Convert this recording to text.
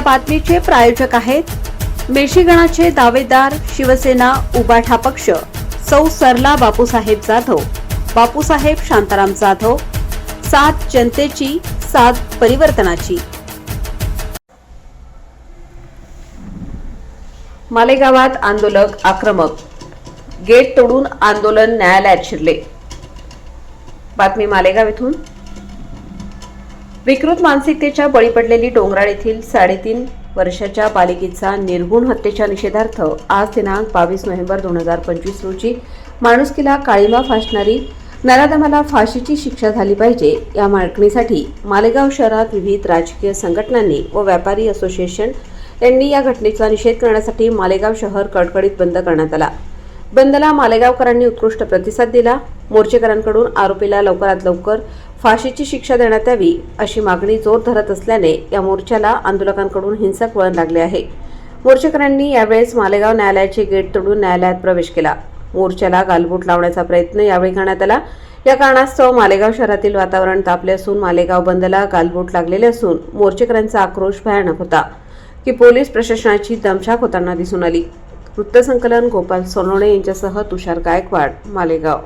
बातमीचे प्रायोजक आहेत मेशीगणाचे दावेदार शिवसेना उबाठा पक्ष सौ सरला बापूसाहेब जाधव बापूसाहेब शांताराम जाधव सात जनतेची सात परिवर्तनाची. मालेगावात आंदोलक आक्रमक गेट तोडून आंदोलन न्यायालयात शिरले. बातमी मालेगाव येथून विकृत मानसिकतेच्या बळी पडलेली डोंगराळ येथील साडेतीन वर्षाच्या बालिकेचा निर्गुण हत्येच्या निषेधार्थ आज दिनांक बावीस नोव्हेंबर दोन हजार पंचवीस रोजी माणुसकीला काळीमा फासणारी नराधमाला फाशीची शिक्षा झाली पाहिजे या मागणीसाठी मालेगाव शहरात विविध राजकीय संघटनांनी व व्यापारी असोसिएशन यांनी या घटनेचा निषेध करण्यासाठी मालेगाव शहर कडकडीत बंद करण्यात आला. बंदला मालेगावकरांनी उत्कृष्ट प्रतिसाद दिला. मोर्चेकरांकडून आरोपीला लवकरात लवकर फाशीची शिक्षा देण्यात यावी अशी मागणी जोर धरत असल्याने या मोर्चाला आंदोलकांकडून हिंसक वळण लागले आहे. मोर्चेकरांनी यावेळेस मालेगाव न्यायालयाचे गेट तोडून न्यायालयात प्रवेश केला. मोर्चाला गालबोट लावण्याचा प्रयत्न यावेळी करण्यात आला. या कारणास्तव मालेगाव शहरातील वातावरण तापले असून मालेगाव बंदला गालबोट लागलेले असून मोर्चेकरांचा आक्रोश भयानक होता की पोलीस प्रशासनाची दमछाक होताना दिसून आली. वृत्तसंकलन गोपाल सोनवणे यांच्यासह तुषार गायकवाड मालेगाव.